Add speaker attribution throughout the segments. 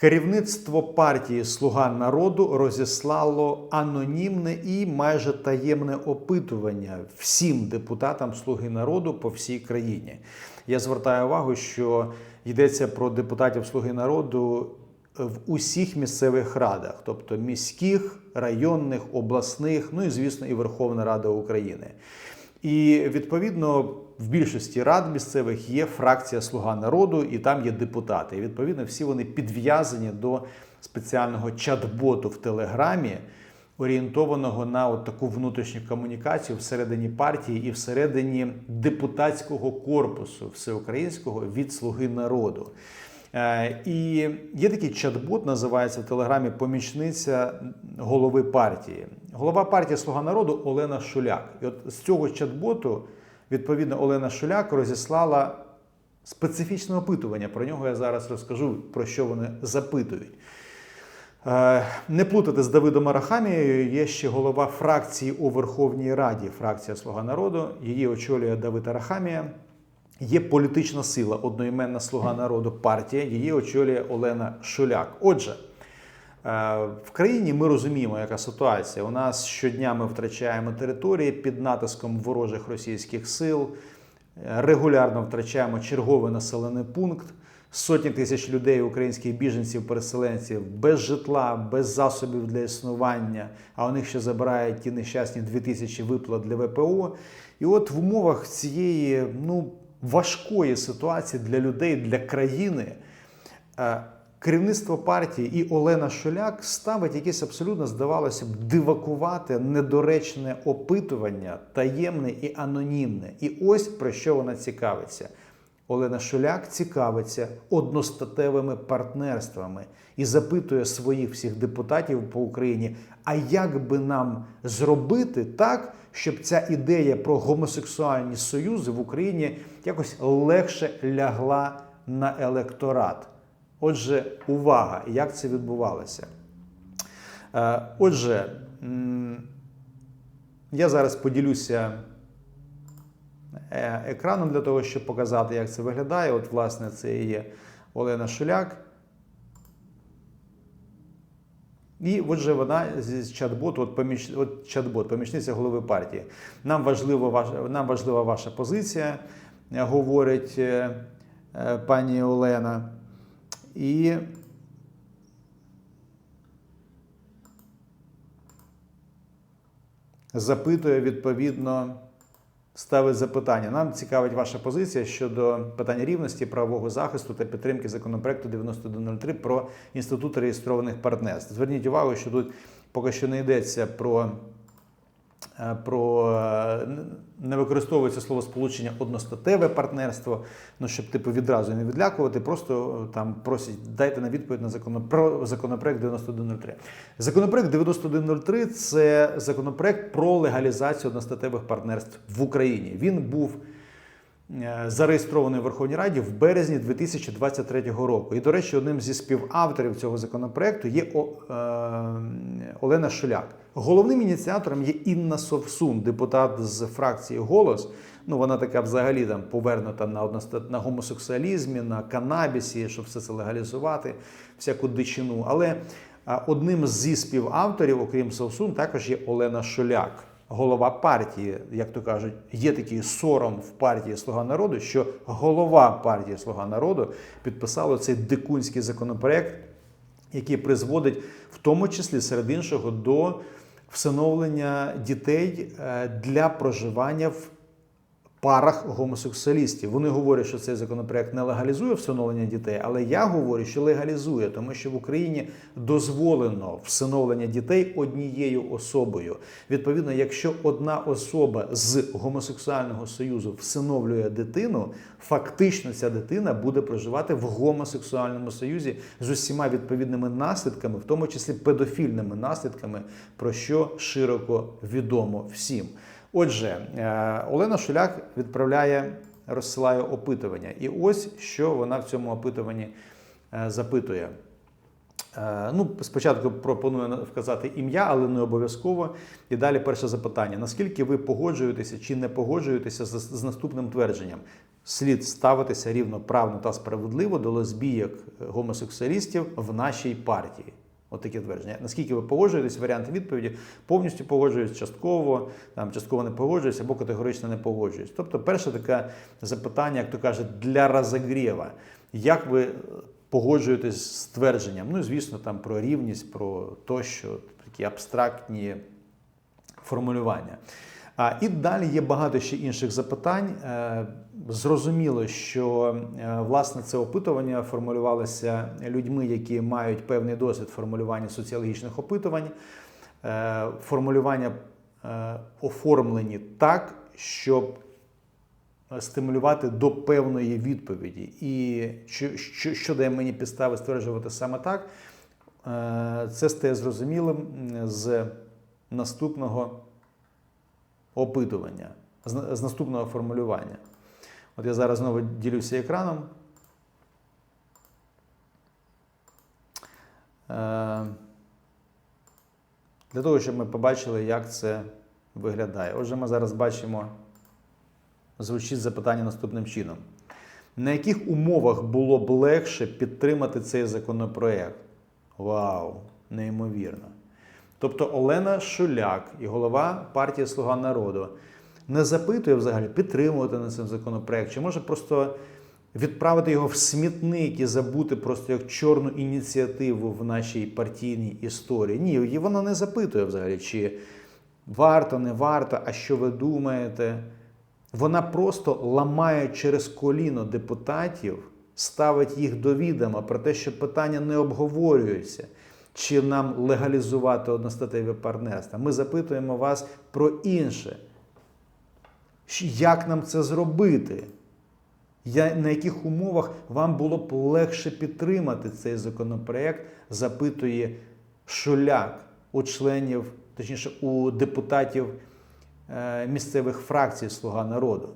Speaker 1: Керівництво партії Слуга народу розіслало анонімне і майже таємне опитування всім депутатам Слуги народу по всій країні. Я звертаю увагу, що йдеться про депутатів Слуги народу в усіх місцевих радах, тобто міських, районних, обласних, ну і звісно, і Верховна Рада України. І відповідно в більшості рад місцевих є фракція Слуга народу, і там є депутати. І відповідно всі вони підв'язані до спеціального чат-боту в Телеграмі, орієнтованого на от таку внутрішню комунікацію всередині партії і всередині депутатського корпусу всеукраїнського від Слуги народу. Е, І є такий чат-бот, називається в Телеграмі Помічниця голови партії. Голова партії Слуга народу Олена Шуляк. І от з цього чат-боту, відповідно, Олена Шуляк розіслала специфічне опитування. Про нього я зараз розкажу, про що вони запитують. Е, Не плутати з Давидом Арахамією, є ще голова фракції у Верховній Раді, фракція Слуга народу. Її очолює Давид Арахамія. Є політична сила, одноіменна Слуга народу партія, її очолює Олена Шуляк. Отже, е, в країні ми розуміємо, яка ситуація. У нас щодня ми втрачаємо території під натиском ворожих російських сил, Е, регулярно втрачаємо черговий населений пункт. Сотні тисяч людей, українських біженців, переселенців без житла, без засобів для існування. А у них ще забирають ті нещасні 2000 виплат для ВПО. І от в умовах цієї ну, важкої ситуації для людей, для країни. е, Керівництво партії і Олена Шуляк ставить якесь абсолютно, здавалося б, дивакувате, недоречне опитування, таємне і анонімне. І ось про що вона цікавиться. Олена Шуляк цікавиться одностатевими партнерствами і запитує своїх всіх депутатів по Україні: а як би нам зробити так, щоб ця ідея про гомосексуальні союзи в Україні якось легше лягла на електорат? Отже, увага, як це відбувалося. Е, Отже, я зараз поділюся екраном для того, щоб показати, як це виглядає. От, власне, це і є Олена Шуляк. І отже, вона з чат-боту, от, поміч, от чат-бот, помічниця голови партії. Нам, важливо, ваша, нам важлива ваша позиція, е, говорить е, е, пані Олена. І запитує відповідно, ставить запитання. Нам цікавить ваша позиція щодо питання рівності, правового захисту та підтримки законопроекту 9103 про інститут реєстрованих партнерств. Зверніть увагу, що тут поки що не йдеться про. Е, Про е, не використовується слово сполучення одностатеве партнерство. Ну щоб типу відразу не відлякувати, просто е, там просять дайте на відповідь на закон про законопроект 9103. Законопроект 9103 – це законопроект про легалізацію одностатевих партнерств в Україні. Він був зареєстрований в Верховній Раді в березні 2023 року. І, до речі, одним зі співавторів цього законопроекту є е, Олена Шуляк. Головним ініціатором є Інна Совсун, депутат з фракції Голос. Ну, вона така взагалі там повернута на одностат... на гомосексуалізмі, на канабісі, щоб все це легалізувати, всяку дичину. Але одним зі співавторів, окрім Совсун, також є Олена Шуляк голова партії, як то кажуть, є такий сором в партії Слуга народу, що голова партії Слуга народу підписала цей дикунський законопроект, який призводить в тому числі серед іншого до всиновлення дітей е, для проживання в парах гомосексуалістів. Вони говорять, що цей законопроект не легалізує всиновлення дітей, але я говорю, що легалізує, тому що в Україні дозволено всиновлення дітей однією особою. Відповідно, якщо одна особа з гомосексуального союзу всиновлює дитину, фактично ця дитина буде проживати в гомосексуальному союзі з усіма відповідними наслідками, в тому числі педофільними наслідками, про що широко відомо всім. Отже, е, Олена Шуляк відправляє, розсилає опитування. І ось що вона в цьому опитуванні е, запитує. Е, Ну, спочатку пропоную вказати ім'я, але не обов'язково. І далі перше запитання: наскільки ви погоджуєтеся чи не погоджуєтеся з, з наступним твердженням? Слід ставитися рівноправно та справедливо до лесбійок гомосексуалістів в нашій партії. От твердження. Наскільки ви погоджуєтесь? Варіанти відповіді повністю погоджуюсь, частково, там частково не погоджуюсь або категорично не погоджуюсь. Тобто, перше таке запитання, як то каже, для розогріва. Як ви е, погоджуєтесь з твердженням? Ну, звісно, там про рівність, про тощо, такі абстрактні формулювання. А, і далі є багато ще інших запитань. Е, Зрозуміло, що е, власне це опитування формулювалося людьми, які мають певний досвід формулювання соціологічних опитувань. Е, Формулювання оформлені так, щоб стимулювати до певної відповіді. І що, що, дає мені підстави стверджувати саме так, це стає зрозумілим з наступного опитування, з, наступного формулювання. От я зараз знову ділюся екраном. Е, Для того, щоб ми побачили, як це виглядає. Отже, ми зараз бачимо, звучить запитання наступним чином. На яких умовах було б легше підтримати цей законопроект? Вау, неймовірно. Тобто Олена Шуляк і голова партії Слуга народу не запитує взагалі підтримувати на цей законопроект, чи може просто відправити його в смітник і забути просто як чорну ініціативу в нашій партійній історії. Ні, вона не запитує взагалі, чи варто, не варто, а що ви думаєте. Вона просто ламає через коліно депутатів, ставить їх до відома про те, що питання не обговорюється, чи нам легалізувати одностатеві партнерства. Ми запитуємо вас про інше. Як нам це зробити? Я, на яких умовах вам було б легше підтримати цей законопроект, запитує Шуляк у членів, точніше, у депутатів е, місцевих фракцій Слуга народу.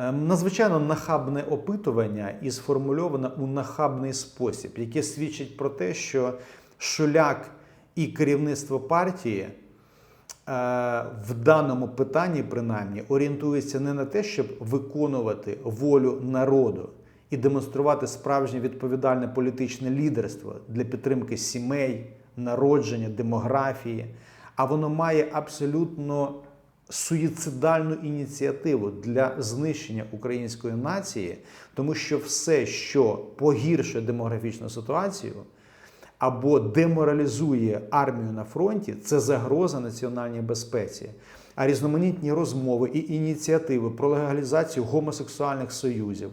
Speaker 1: Е, Надзвичайно нахабне опитування і сформульоване у нахабний спосіб, яке свідчить про те, що Шуляк і керівництво партії е, в даному питанні, принаймні, орієнтується не на те, щоб виконувати волю народу і демонструвати справжнє відповідальне політичне лідерство для підтримки сімей, народження, демографії, а воно має абсолютно суїцидальну ініціативу для знищення української нації, тому що все, що погіршує демографічну ситуацію або деморалізує армію на фронті, це загроза національній безпеці. А різноманітні розмови і ініціативи про легалізацію гомосексуальних союзів,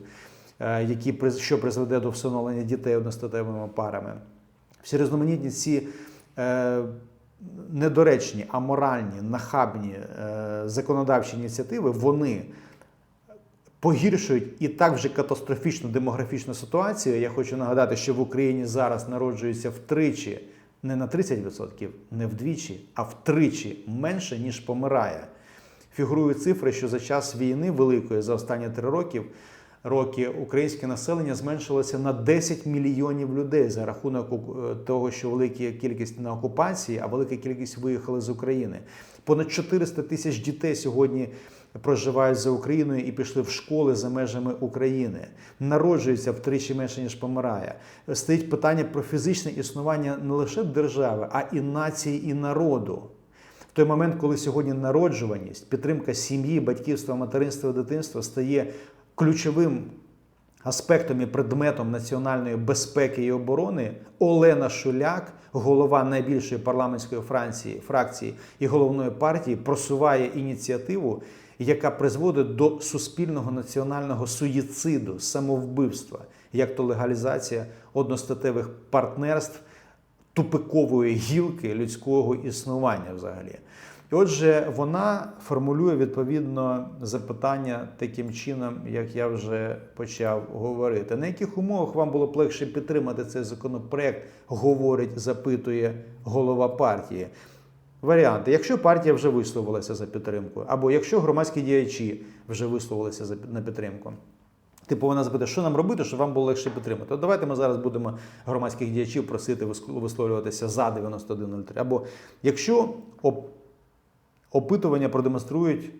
Speaker 1: е, які що призведе до встановлення дітей одностатевими парами, всі різноманітні ці е, недоречні, аморальні, нахабні е, законодавчі ініціативи, вони погіршують і так вже катастрофічну демографічну ситуацію. Я хочу нагадати, що в Україні зараз народжується втричі, не на 30%, не вдвічі, а втричі менше, ніж помирає. Фігурують цифри, що за час війни великої за останні три роки роки українське населення зменшилося на 10 мільйонів людей за рахунок е, того, що велика кількість на окупації, а велика кількість виїхали з України. Понад 400 тисяч дітей сьогодні проживають за Україною і пішли в школи за межами України. Народжується втричі менше ніж помирає. Стоїть питання про фізичне існування не лише держави, а і нації, і народу. В той момент, коли сьогодні народжуваність, підтримка сім'ї, батьківства, материнства, дитинства стає ключовим аспектом і предметом національної безпеки і оборони, Олена Шуляк, голова найбільшої парламентської фракції, фракції і головної партії, просуває ініціативу, яка призводить до суспільного національного суїциду, самовбивства, як то легалізація одностатевих партнерств тупикової гілки людського існування взагалі. І отже, вона формулює відповідно запитання таким чином, як я вже почав говорити. На яких умовах вам було б легше підтримати цей законопроект, говорить, запитує голова партії. Варіанти, якщо партія вже висловилася за підтримку, або якщо громадські діячі вже висловилися на підтримку. Типу, вона запитає, що нам робити, щоб вам було легше підтримати. От давайте ми зараз будемо громадських діячів просити висловлюватися за 9103. Або якщо опитування продемонструють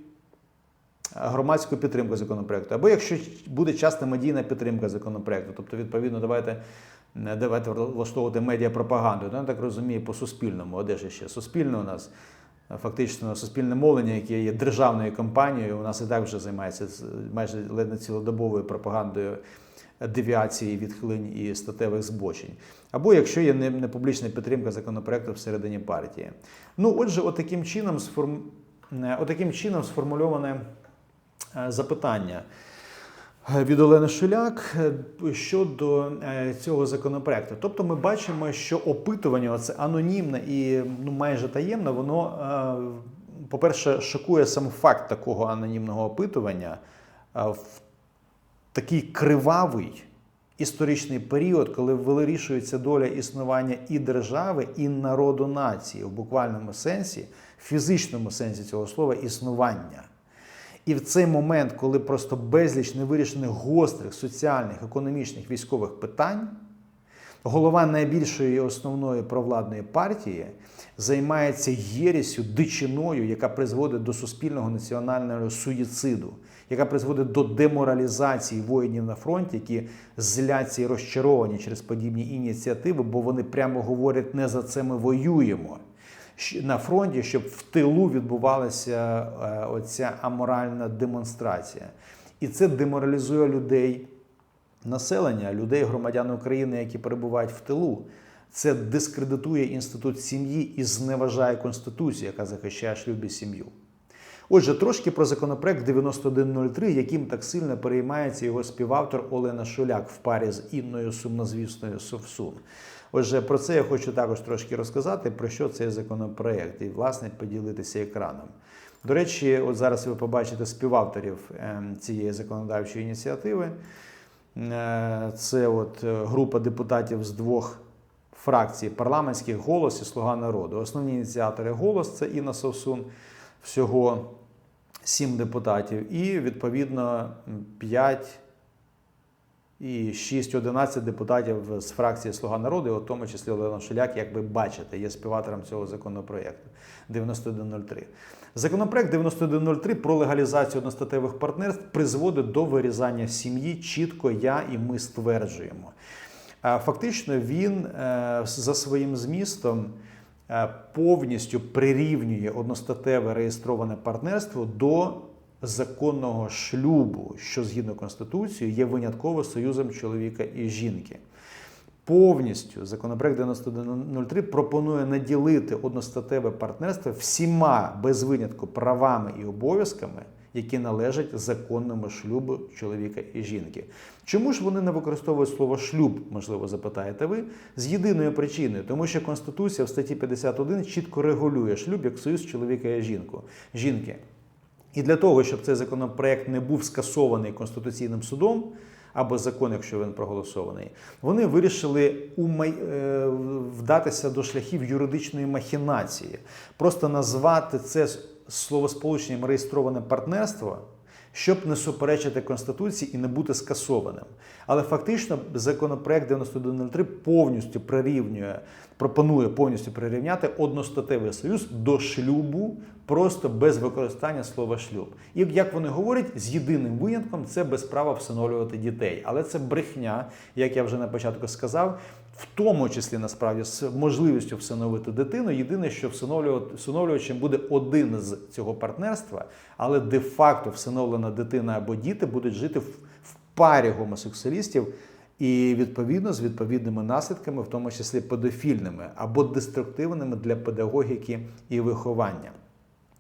Speaker 1: громадську підтримку законопроекту, або якщо буде часто медійна підтримка законопроекту, тобто, відповідно, давайте. не Давайте влаштовувати медіапропаганду. Ну, Я так розумію, по Суспільному. А де ж ще? Суспільне у нас е, фактично суспільне мовлення, яке є державною компанією, у нас і так вже займається майже ледь цілодобовою пропагандою девіації, відхилень і статевих збочень. Або якщо є не, публічна підтримка законопроекту всередині партії. Ну, отже, отаким чином, сформ... е, отаким чином сформульоване е, запитання е, від Олени Шуляк щодо цього законопроекту. Тобто ми бачимо, що опитування, це анонімне і ну, майже таємне, воно, по-перше, шокує сам факт такого анонімного опитування в такий кривавий історичний період, коли вирішується доля існування і держави, і народу нації в буквальному сенсі, фізичному сенсі цього слова існування. І в цей момент, коли просто безліч невирішених гострих соціальних, економічних, військових питань, голова найбільшої основної провладної партії займається єрісю, дичиною, яка призводить до суспільного національного суїциду, яка призводить до деморалізації воїнів на фронті, які зляться і розчаровані через подібні ініціативи, бо вони прямо говорять, не за це ми воюємо. На фронті, щоб в тилу відбувалася е, оця аморальна демонстрація. І це деморалізує людей населення, людей, громадян України, які перебувають в тилу. Це дискредитує інститут сім'ї і зневажає Конституцію, яка захищає шлюб і сім'ю. Отже, трошки про законопроект 9103, яким так сильно переймається його співавтор Олена Шуляк в парі з Інною сумнозвісною Совсун. Отже, про це я хочу також трошки розказати, про що цей законопроект, і, власне, поділитися екраном. До речі, от зараз ви побачите співавторів ем, цієї законодавчої ініціативи. Е, Це от е, група депутатів з двох фракцій парламентських голос і Слуга народу. Основні ініціатори голос це Інна Совсун, всього сім депутатів, і відповідно 5 і 6-11 депутатів з фракції Слуга народу, в тому числі Олена Шуляк, як ви бачите, є співавтором цього законопроекту 9103. Законопроект 9103 про легалізацію одностатевих партнерств призводить до вирізання сім'ї. Чітко я і ми стверджуємо. Фактично, він е, за своїм змістом повністю прирівнює одностатеве реєстроване партнерство до законного шлюбу, що згідно Конституції є винятково союзом чоловіка і жінки. Повністю законопроект 9103 пропонує наділити одностатеве партнерство всіма без винятку правами і обов'язками, які належать законному шлюбу чоловіка і жінки. Чому ж вони не використовують слово шлюб, можливо, запитаєте ви, з єдиною причиною, тому що Конституція в статті 51 чітко регулює шлюб як союз чоловіка і жінку. жінки. І для того, щоб цей законопроект не був скасований Конституційним судом або закон, якщо він проголосований, вони вирішили умай... е, вдатися до шляхів юридичної махінації, просто назвати це словосполученням реєстроване партнерство. Щоб не суперечити Конституції і не бути скасованим. Але фактично законопроект 9103 повністю прирівнює, пропонує повністю прирівняти одностатевий союз до шлюбу, просто без використання слова шлюб. І як вони говорять, з єдиним винятком це без права всиновлювати дітей. Але це брехня, як я вже на початку сказав, в тому числі насправді з можливістю всиновити дитину. Єдине, що всиновлювати- всиновлювачем буде один з цього партнерства, але де-факто всиновлена дитина або діти будуть жити в, в парі гомосексуалістів. І відповідно з відповідними наслідками, в тому числі педофільними або деструктивними для педагогіки і виховання.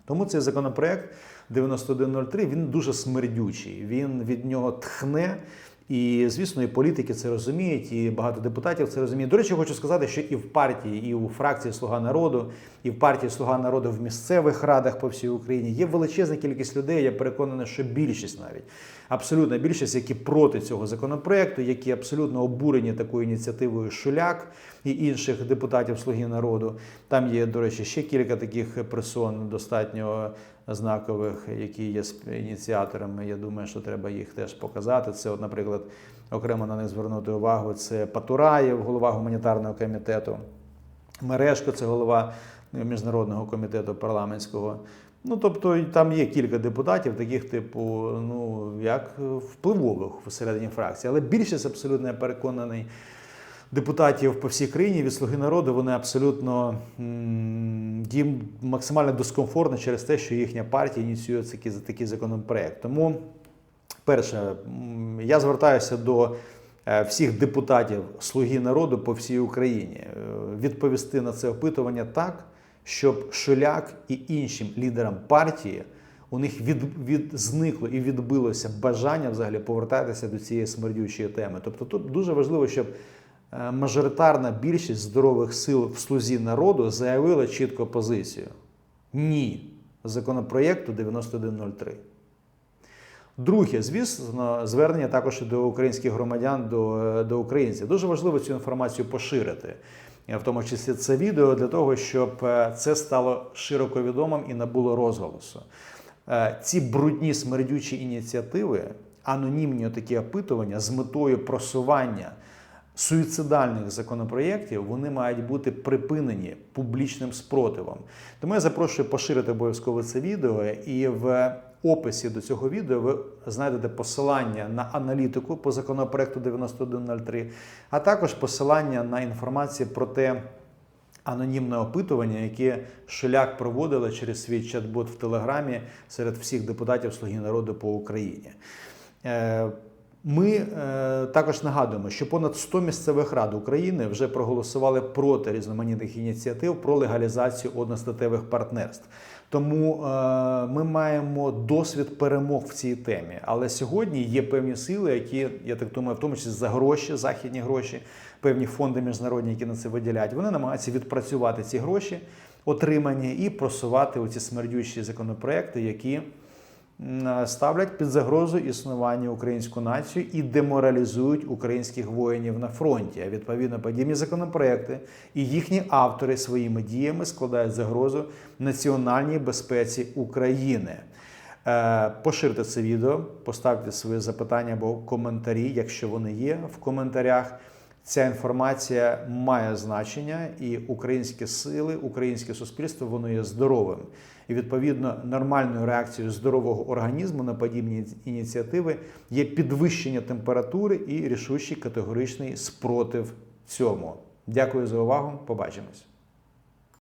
Speaker 1: Тому цей законопроект 9103 він дуже смердючий. Він від нього тхне. І, звісно, і політики це розуміють, і багато депутатів це розуміють. До речі, хочу сказати, що і в партії, і у фракції Слуга народу, і в партії Слуга народу в місцевих радах по всій Україні є величезна кількість людей. Я переконаний, що більшість навіть абсолютна більшість, які проти цього законопроекту, які абсолютно обурені такою ініціативою Шуляк і інших депутатів Слуги народу. Там є, до речі, ще кілька таких персон достатньо знакових, які є ініціаторами. Я думаю, що треба їх теж показати. Це, от, наприклад, окремо на них звернути увагу. Це Патураєв, голова гуманітарного комітету. Мережко, це голова міжнародного комітету парламентського. Ну, тобто там є кілька депутатів, таких, типу, ну, як впливових всередині фракції. Але більшість абсолютно я переконаний депутатів по всій країні від Слуги народу, вони абсолютно їм максимально дискомфортно через те, що їхня партія ініціює такий, такий законопроект. Тому, перше, я звертаюся до е, всіх депутатів Слуги народу по всій Україні е, відповісти на це опитування так, щоб Шуляк і іншим лідерам партії у них від, від зникло і відбилося бажання взагалі повертатися до цієї смердючої теми. Тобто тут дуже важливо, щоб мажоритарна більшість здорових сил в слузі народу заявила чітко позицію: ні законопроєкту 9103. Друге, звісно, звернення також до українських громадян, до, до українців. Дуже важливо цю інформацію поширити, в тому числі це відео, для того, щоб е, це стало широко відомим і набуло розголосу. Е, Ці брудні смердючі ініціативи, анонімні такі опитування з метою просування суїцидальних законопроєктів, вони мають бути припинені публічним спротивом. Тому я запрошую поширити обов'язково це відео, і в описі до цього відео ви знайдете посилання на аналітику по законопроекту 9103, а також посилання на інформацію про те. Анонімне опитування, яке Шуляк проводила через свій чат-бот в Телеграмі серед всіх депутатів Слуги народу по Україні. Ми е, також нагадуємо, що понад 100 місцевих рад України вже проголосували проти різноманітних ініціатив про легалізацію одностатевих партнерств. Тому е, ми маємо досвід перемог в цій темі. Але сьогодні є певні сили, які я так думаю, в тому числі за гроші, західні гроші, певні фонди міжнародні, які на це виділяють. Вони намагаються відпрацювати ці гроші, отримані, і просувати оці смердючі законопроекти, які ставлять під загрозу існування українську націю і деморалізують українських воїнів на фронті. А відповідно подібні законопроекти і їхні автори своїми діями складають загрозу національній безпеці України. Е, Поширте це відео, поставте свої запитання або коментарі, якщо вони є в коментарях. Ця інформація має значення, і українські сили, українське суспільство воно є здоровим. І відповідно нормальною реакцією здорового організму на подібні ініціативи є підвищення температури і рішучий категоричний спротив цьому. Дякую за увагу. Побачимось.